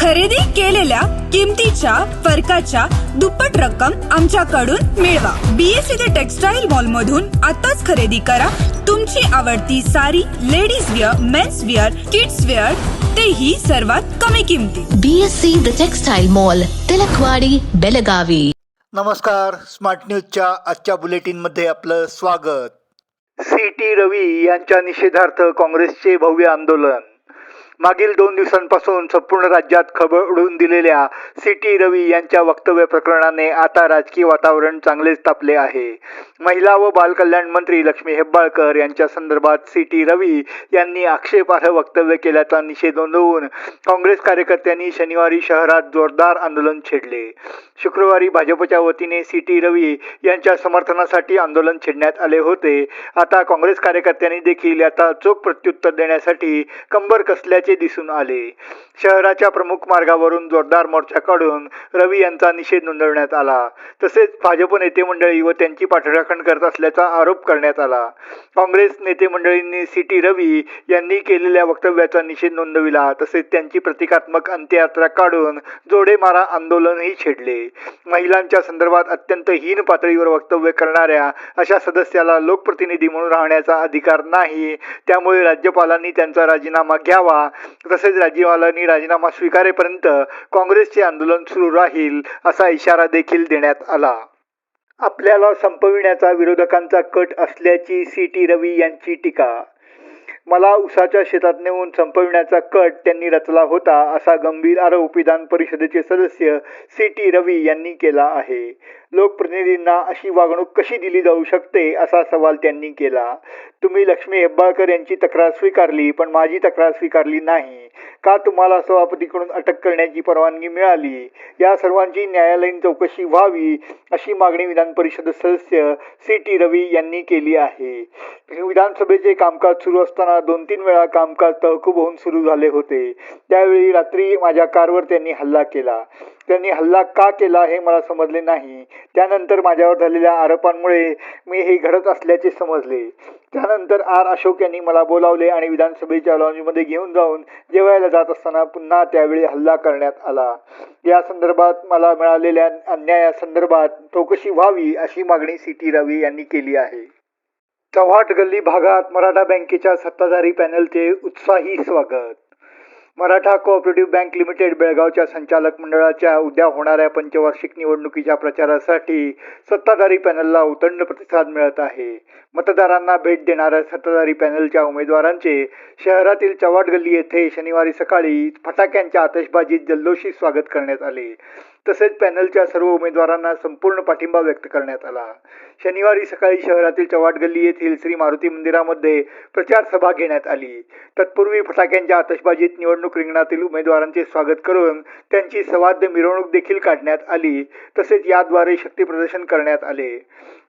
खरेदी केलेल्या किमतीच्या फरकाच्या दुप्पट रक्कम आमच्याकडून मिळवा. बीएससी ते टेक्सटाईल मॉल मधून आताच खरेदी करा. तुमची आवडती sari ladies wear men's wear kids wear तेही सर्वात कमी किमतीत BSc the textile mall Tilakwadi Belagavi. नमस्कार. स्मार्ट न्यूजच्या आजच्या बुलेटिनमध्ये आपलं स्वागत. सी टी रवी यांच्या निषेधार्थ काँग्रेसचे भव्य आंदोलन. मागील दोन दिवसांपासून संपूर्ण राज्यात खबळून दिलेल्या सी टी रवी यांच्या वक्तव्य प्रकरणाने आता राजकीय वातावरण चांगलेच तापले आहे. महिला व बालकल्याण मंत्री लक्ष्मी हेब्बाळकर यांच्या संदर्भात सी टी रवी यांनी आक्षेपार्ह वक्तव्य केल्याचा निषेध नोंदवून काँग्रेस कार्यकर्त्यांनी शनिवारी शहरात जोरदार आंदोलन छेडले. शुक्रवारी भाजपच्या वतीने सी टी रवी यांच्या समर्थनासाठी आंदोलन छेडण्यात आले होते. आता काँग्रेस कार्यकर्त्यांनी देखील याचा चोख प्रत्युत्तर देण्यासाठी कंबर कसल्या असल्याचे दिसून आले. शहराच्या प्रमुख मार्गावरून जोरदार मोर्चा काढून रवी यांचा निषेध नोंदवण्यात आला. तसेच भाजप नेते मंडळी व त्यांची पाठराखण करत असल्याचा आरोप करण्यात आला. काँग्रेस नेते मंडळींनी सी. टी. रवी यांनी केलेल्या वक्तव्याचा निषेध नोंदविला. तसेच त्यांची प्रतिकात्मक अंत्ययात्रा काढून जोडे मारा आंदोलनही छेडले. महिलांच्या संदर्भात अत्यंत हीन पातळीवर वक्तव्य करणाऱ्या अशा सदस्याला लोकप्रतिनिधी म्हणून राहण्याचा अधिकार नाही. त्यामुळे राज्यपालांनी त्यांचा राजीनामा घ्यावा तसेच राज्यपालांनी राजीनामा स्वीकारेपर्यंत काँग्रेसचे आंदोलन सुरू राहील असा इशारा देखील देण्यात आला. आपल्याला संपविण्याचा विरोधकांचा कट असल्याची सी. टी. रवी यांची टीका. मला उसाच्या शेतात नेऊन संपविण्याचा कट त्यांनी रचला होता असा गंभीर आरोप विधान परिषदेचे सदस्य सी. टी. रवी यांनी केला आहे. लोकप्रतिनिधींना अशी वागणूक कशी दिली जाऊ शकते असा सवाल त्यांनी केला. तुम्ही लक्ष्मी हेब्बाळकर यांची तक्रार स्वीकारली पण माझी तक्रार स्वीकारली नाही. का तुम्हाला सभापतीकडून अटक करण्याची परवानगी मिळाली? या सर्वांची न्यायालयीन चौकशी व्हावी अशी मागणी विधान परिषद सदस्य सी टी रवी यांनी केली आहे. विधानसभेचे कामकाज सुरू असताना दोन तीन वेळा कामकाज तहकूब होऊन सुरू झाले होते. त्यावेळी रात्री माझ्या कारवर त्यांनी हल्ला केला. त्यांनी हल्ला का केला हे मला समजले नाही. त्यानंतर माझ्यावर झालेल्या आरोपांमुळे मी हे घडत असल्याचे समजले. त्यानंतर आर अशोक यांनी मला बोलावले आणि विधानसभेच्या लॉन्जमध्ये घेऊन जाऊन जेवायला जात असताना पुन्हा त्यावेळी हल्ला करण्यात आला. या संदर्भात मला मिळालेल्या अन्यायासंदर्भात चौकशी व्हावी अशी मागणी सी टी रवी यांनी केली आहे. चव्हाट गल्ली भागात मराठा बँकेच्या सत्ताधारी पॅनलचे उत्साही स्वागत. मराठा कोऑपरेटिव्ह बँक लिमिटेड बेळगावच्या संचालक मंडळाच्या उद्या होणाऱ्या पंचवार्षिक निवडणुकीच्या प्रचारासाठी सत्ताधारी पॅनलला उतंड प्रतिसाद मिळत आहे. मतदारांना भेट देणाऱ्या सत्ताधारी पॅनलच्या उमेदवारांचे शहरातील चवाट गल्ली येथे शनिवारी सकाळी फटाक्यांच्या आतषबाजीत जल्लोषी स्वागत करण्यात आले. तसेच पॅनलच्या सर्व उमेदवारांना संपूर्ण पाठिंबा व्यक्त करण्यात आला. शनिवारी सकाळी शहरातील चव्हाट गल्ली येथील श्री मारुती मंदिरामध्ये प्रचार सभा घेण्यात आली. तत्पूर्वी फटाक्यांच्या आतषबाजीत निवडणूक रिंगणातील उमेदवारांचे स्वागत करून त्यांची सवाद्य मिरवणूक देखील काढण्यात आली. तसेच याद्वारे शक्ती प्रदर्शन करण्यात आले.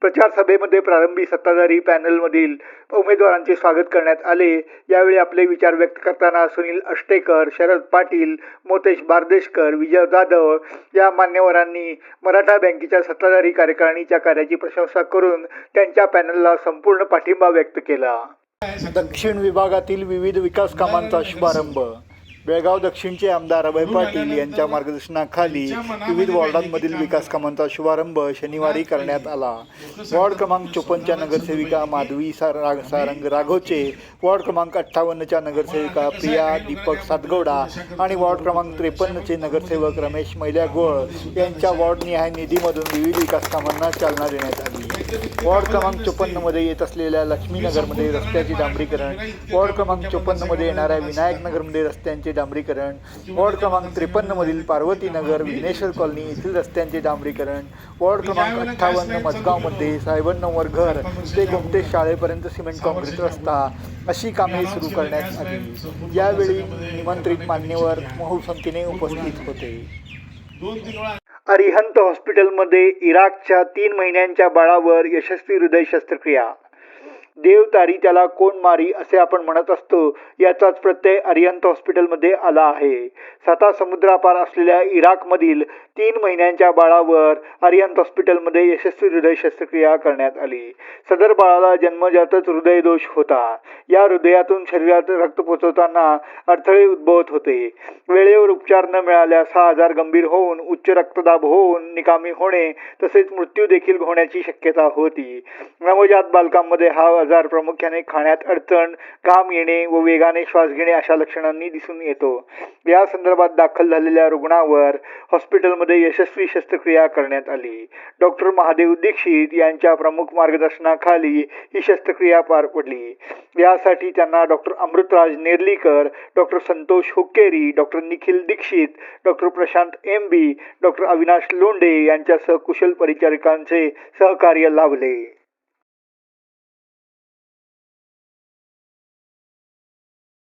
प्रचार सभेमध्ये प्रारंभी सत्ताधारी पॅनलमधील उमेदवारांचे स्वागत करण्यात आले. यावेळी आपले विचार व्यक्त करताना सुनील अष्टेकर शरद पाटील मोतेश बारदेशकर विजय जाधव या मान्यवरांनी मराठा बँकेच्या सत्ताधारी कार्यकारिणीच्या कार्याची प्रशंसा करून त्यांच्या पॅनलला संपूर्ण पाठिंबा व्यक्त केला. दक्षिण विभागातील विविध विकास कामांचा शुभारंभ. बेळगाव दक्षिणचे आमदार अभय पाटील यांच्या मार्गदर्शनाखाली विविध वॉर्डांमधील विकास कामांचा शुभारंभ शनिवारी करण्यात आला. वॉर्ड क्रमांक चोपन्नच्या नगरसेविका माधवी सारंग सारंग राघोचे वॉर्ड क्रमांक अठ्ठावन्नच्या नगरसेविका प्रिया दीपक सातगौडा आणि वॉर्ड क्रमांक त्रेपन्नचे नगरसेवक रमेश मैल्यागोळ यांच्या वॉर्डनिहाय निधीमधून विविध विकास कामांना चालना देण्यात आली. वॉर्ड क्रमांक चोपन्नमध्ये येत असलेल्या लक्ष्मीनगरमध्ये रस्त्याचे डांबरीकरण. वॉर्ड क्रमांक चोपन्नमध्ये येणाऱ्या विनायकनगरमध्ये रस्त्यांचे डांबरीकरण. वॉर्ड क्रमांक त्रेपन्नमधील पार्वती नगर विघ्नेश्वर कॉलनी येथील रस्त्यांचे डांबरीकरण. वॉर्ड क्रमांक अठ्ठावन्न मजगावमध्ये साहेबांनवर घर ते गोमटे शाळेपर्यंत सिमेंट कॉन्क्रीट रस्ता अशी कामे सुरू करण्यात आली. यावेळी निमंत्रित मान्यवर बहुसंख्येने उपस्थित होते. अरिहंत हॉस्पिटलमध्ये इराकच्या तीन महिन्यांच्या बाळावर यशस्वी हृदय शस्त्रक्रिया देव तारी त्याला कोण मारी असे आपण म्हणत असतो याचाच प्रत्यय अरियंत हॉस्पिटलमध्ये आला आहे. सता समुद्रापार असलेल्या इराकमधील तीन महिन्यांच्या बाळावर अरियंत हॉस्पिटलमध्ये यशस्वी हृदय शस्त्रक्रिया करण्यात आली. सदर बाळाला जन्मजातच हृदयदोष होता. या हृदयातून शरीरात रक्त पोचवताना अडथळे उद्भवत होते. वेळेवर उपचार न मिळाल्यास हा आजार गंभीर होऊन उच्च रक्तदाब होऊन निकामी होणे तसेच मृत्यू देखील होण्याची शक्यता होती. नवजात बालकांमध्ये हा आजार प्रामुख्याने खाण्यात अडचण घाम येणे व वेगाने श्वास घेणे अशा लक्षणांनी दिसून येतो. या संदर्भात दाखल झालेल्या रुग्णावर हॉस्पिटलमध्ये यशस्वी शस्त्रक्रिया करण्यात आली. डॉक्टर महादेव दीक्षित यांच्या प्रमुख मार्गदर्शनाखाली ही शस्त्रक्रिया पार पडली. यासाठी त्यांना doctor Amrutraj Nerlikar doctor Santosh Hukkeri doctor Nikhil Dixit doctor Prashant M B doctor Avinash Londhe यांच्यासह कुशल परिचारिकांचे सहकार्य लाभले.